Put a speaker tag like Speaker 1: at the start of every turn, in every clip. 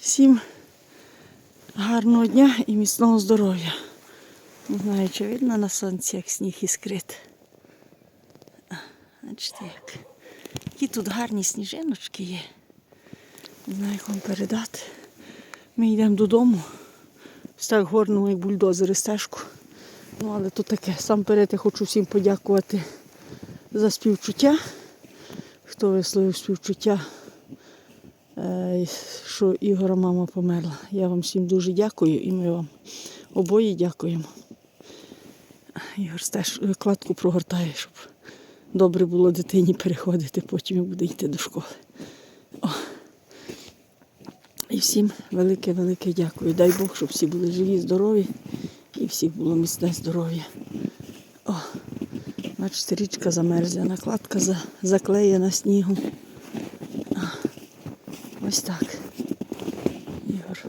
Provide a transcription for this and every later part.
Speaker 1: Всім гарного дня і міцного здоров'я. Не знаю, чи видно на сонці, як сніг іскрит. Бачите, як. Які тут гарні сніжиночки є. Не знаю, як вам передати. Ми йдемо додому. Ось так горнемо, як бульдозери стежку. Ну, але то таке. Сам перед я хочу всім подякувати за співчуття. Хто висловив співчуття що Ігора мама померла. Я вам всім дуже дякую і ми вам обоє дякуємо. Ігор теж кладку прогортає, щоб добре було дитині переходити, потім буде йти до школи. О. І всім велике-велике дякую. Дай Бог, щоб всі були живі, здорові і всіх було міцне здоров'я. О, бачите, річка замерзла, накладка заклеєна снігом. Ось так. Ігор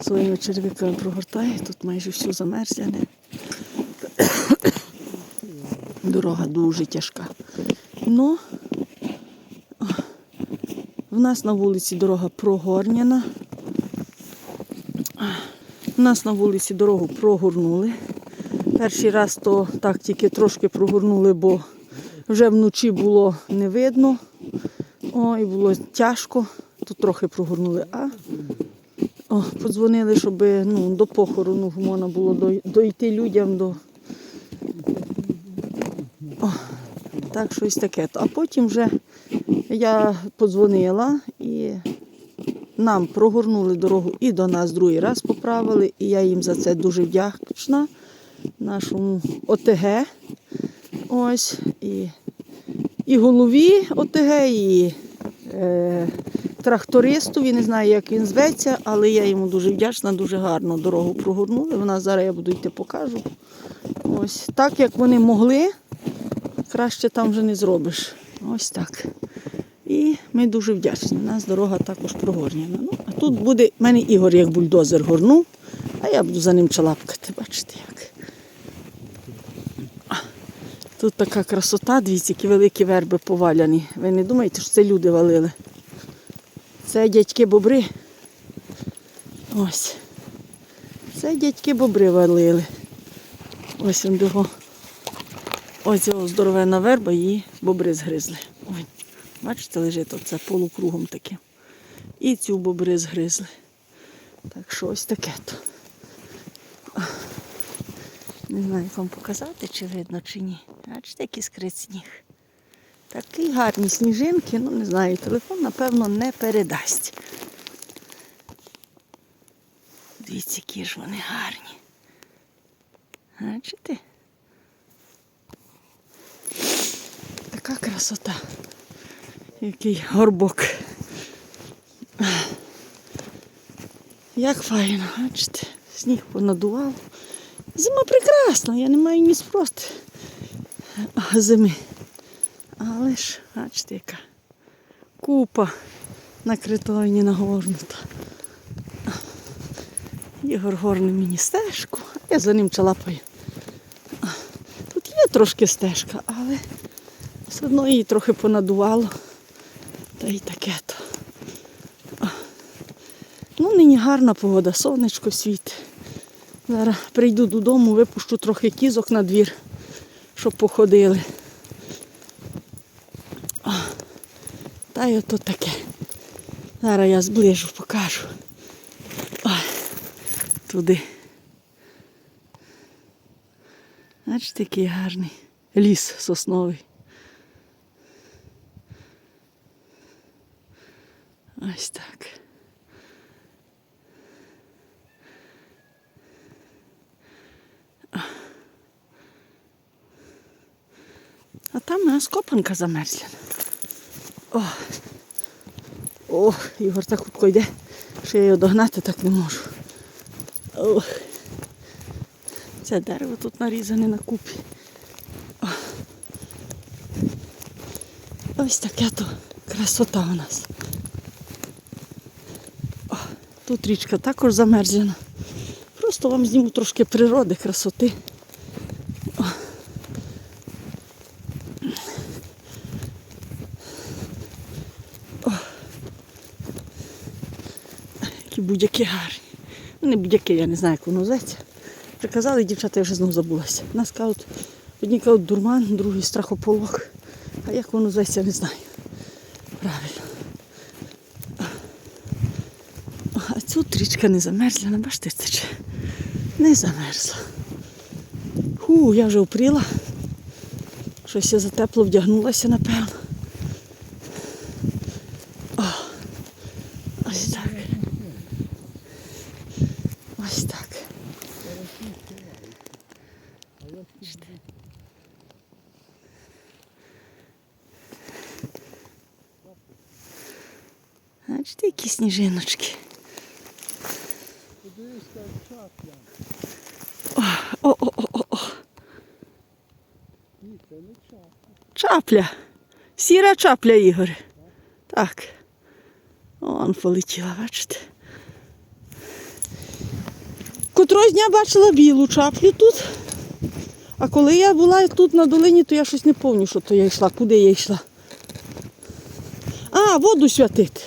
Speaker 1: своїми черв'яками прогортає, тут майже все замерзляне. Дорога дуже тяжка. Ну, в нас на вулиці дорога прогорняна. У нас на вулиці дорогу прогорнули. Перший раз то так тільки трошки прогорнули, бо вже вночі було не видно. О, і було тяжко. Тут трохи прогорнули. А о, подзвонили, щоб ну, до похорону можна було дойти людям до. О, так, щось таке. А потім вже я подзвонила і нам прогорнули дорогу і до нас другий раз поправили. І я їм за це дуже вдячна. Нашому ОТГ. Ось. І, і голові ОТГ, і е, трактористові, не знаю, як він зветься, але я йому дуже вдячна, дуже гарно дорогу прогорнули. Вона зараз я буду йти покажу. Ось так, як вони могли, краще там вже не зробиш. Ось так. І ми дуже вдячні. У нас дорога також прогорняна. Ну, а тут буде, в мене Ігор як бульдозер горнув, а я буду за ним чалапкати. Бачите як. Тут така красота, дивіться, які великі верби поваляні. Ви не думаєте, що це люди валили? Це дядьки бобри. Ось. Це дядьки бобри валили. Ось він його. Ось його здоровенна верба, її бобри згризли. Ой, бачите, лежить оце полукругом таке. І цю бобри згризли. Так що ось таке то. Не знаю, як вам показати, чи видно, чи ні. Бачите, який скрит сніг. Такі гарні сніжинки, ну не знаю, телефон, напевно, не передасть. Дивіться, які ж вони гарні. Бачите? Така красота. Який горбок. Як файно, бачите, сніг понадував. Зима прекрасна, я не маю ні спроти зими. Але бачите, яка купа накритої не нагорнута. Ігор горне мені стежку, а я за ним чалапаю. Тут є трошки стежка, але все одно її трохи понадувало. Та й таке то. Ну, нині гарна погода, сонечко світить. Зараз прийду додому, випущу трохи кізок на двір, щоб походили. Та й ото таке. Зараз я зближу, покажу. Ой, туди. Бачите, який гарний ліс сосновий. Ось так. А там у нас копанка замерзла. О, О, Ігор так хутко йде, що я його догнати так не можу. Ох. Це дерево тут нарізане на купі. О. Ось таке то красота у нас. О, тут річка також замерзлена. Просто вам зніму трошки природи, красоти. Будь-які гарні. Ну, не будь-які, я не знаю, як воно зветься. Приказали, дівчата, я вже знову забулася. Нас кажуть, одні кажуть дурман, другий страхополох. А як воно зветься, не знаю. Правильно. А тут річка не замерзла, не бачите, тече. Не замерзла. Ху, я вже упріла. Щось я затепло вдягнулася, напевно. О, ось так. Ось так. Бачите, які сніжиночки. О, о, о, о, о. Чапля. Сіра чапля, Ігор. Так. Он полетіла, бачите. Котрось дня бачила білу чаплю тут. А коли я була тут на долині, то я щось не пам'ятаю, що то я йшла, куди я йшла. А, воду святити.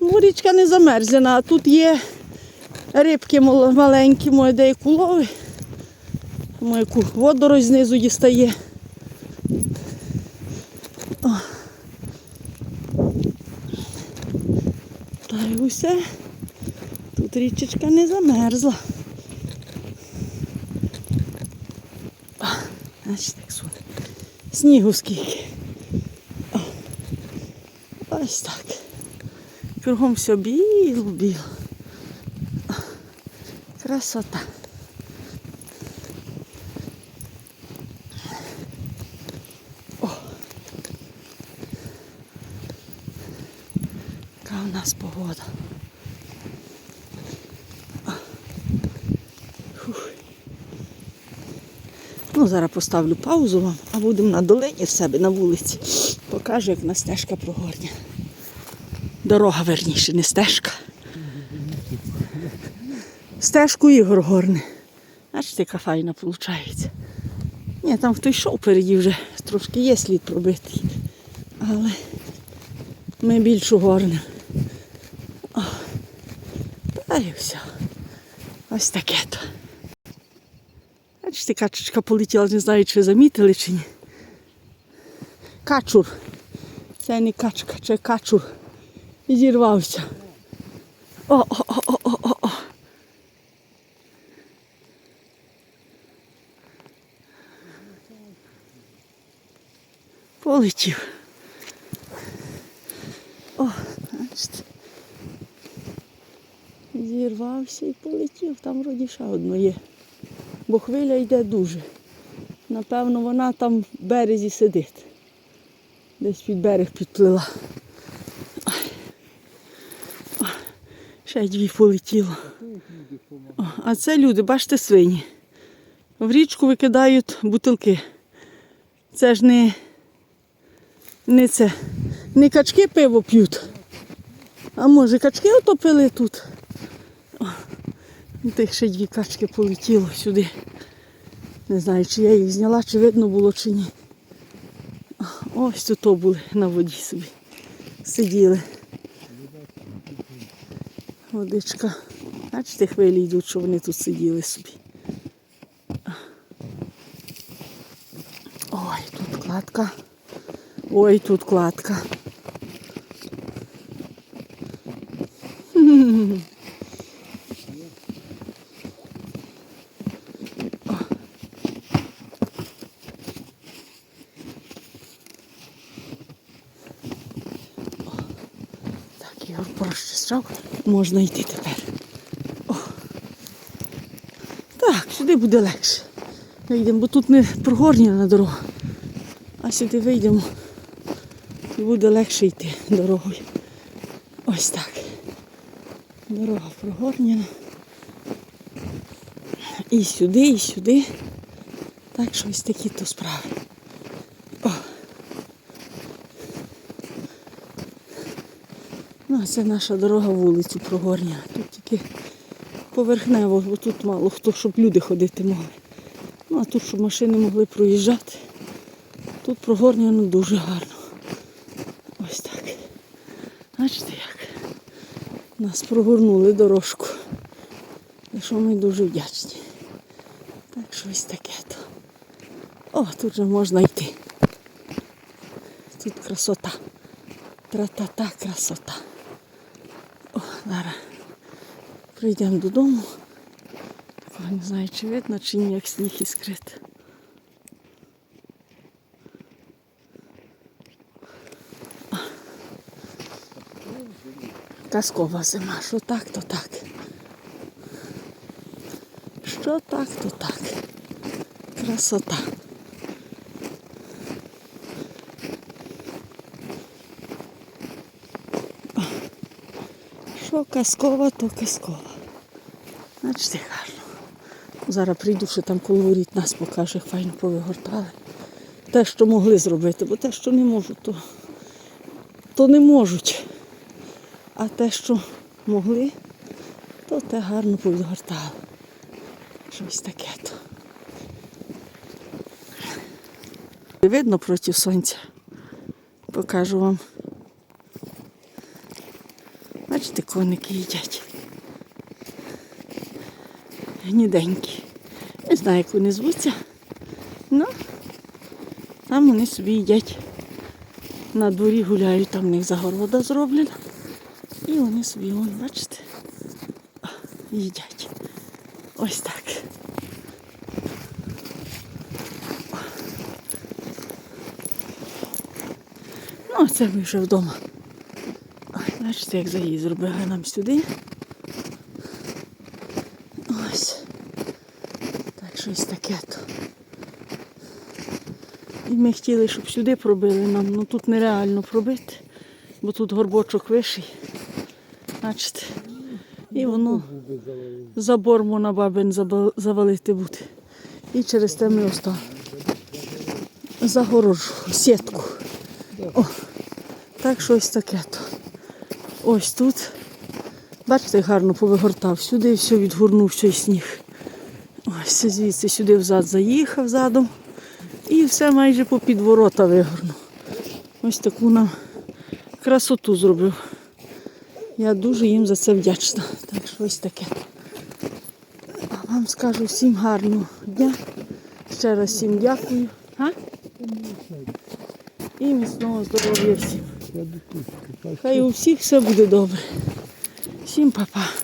Speaker 1: Ну, річка не замерзлена, а тут є рибки маленькі, моє деяку лови. Яку водорозь знизу дістає. Та й усе. Тут річечка не замерзла. Значить, так суне. Снігу скільки. О. Ось так. Кругом все біло-біло. Красота. О. Яка у нас погода. А. Фух. Ну, зараз поставлю паузу вам, а будемо на долині в себе на вулиці. Покажу, як на стежка прогорня. Дорога верніше, не стежка. Стежку Ігор горне. Бачите, яка файна виходить. Ні, там хто йшов переді вже трошки є слід пробитий. Але ми більшу горнемо. О, Та і все. Ось таке то. Бачите, качечка полетіла, не знаю, чи замітили чи ні. Качур. Це не качка, це качур. І зірвався. О, о, о, о, о, о, о. Полетів. О, бачите. Зірвався і полетів. Там вроді ще одно є. Бо хвиля йде дуже. Напевно, вона там в березі сидить. Десь під берег підплила. Ще дві полетіло. А це люди, бачите, свині. В річку викидають бутилки. Це ж не, не це. Не качки пиво п'ють. А може качки отопили тут? Тих ще дві качки полетіло сюди. Не знаю, чи я їх зняла, чи видно було, чи ні. Ось тут були на воді собі. Сиділи. Водичка. Бачите, хвилі йдуть, що вони тут сиділи собі. Ой, тут кладка. Ой, тут кладка. Ігор прощастав, можна йти тепер. О. Так, сюди буде легше. Вийдемо, бо тут не прогорніна дорога. А сюди вийдемо і буде легше йти дорогою. Ось так. Дорога прогорніна. І сюди, і сюди. Так що ось такі то справи. Ну, це наша дорога вулицю Прогорня. Тут тільки поверхнево, бо тут мало хто, щоб люди ходити могли. Ну, а тут, щоб машини могли проїжджати. Тут Прогорня ну, дуже гарно. Ось так. Бачите як? Нас прогорнули дорожку. За що ми дуже вдячні. Так що ось таке то. О, тут вже можна йти. Тут красота. Тра-та-та красота. Зараз прийдемо додому. Не знаю, чи видно, чи ні, як сніг іскрит. Казкова зима, що так, то так. Що так, то так. Красота. Що казкова, то казкова. Значить, гарно. Зараз прийду, що там коло воріт нас покаже, файно повигортали. Те, що могли зробити, бо те, що не можуть, то, то не можуть. А те, що могли, то те гарно повідгортали. Щось таке то. Видно проти сонця. Покажу вам. Бачите, коники їдять. Гніденькі. Не знаю, як вони звуться. Ну, там вони собі їдять. На дворі гуляють, там в них загорода зроблена. І вони собі, вон, бачите, їдять. Ось так. Ну, а це ми вже вдома. Бачите, як заїзд зробили нам сюди. Ось. Так щось таке то. І ми хотіли, щоб сюди пробили нам, ну тут нереально пробити, бо тут горбочок вищий. Бачите. І воно забор можна бабин завалити буде. І через те ми остав загорожу, сітку. О, так щось таке то. Ось тут. Бачите, гарно повигортав. Сюди все відгорнув цей сніг. Ось звідси сюди взад заїхав задом. І все майже по підворота вигорнув. Ось таку нам красоту зробив. Я дуже їм за це вдячна. Так що ось таке. А вам скажу всім гарного дня. Ще раз всім дякую. А? І міцного здоров'я всім. Хай у всіх все буде добре. Всім па-па.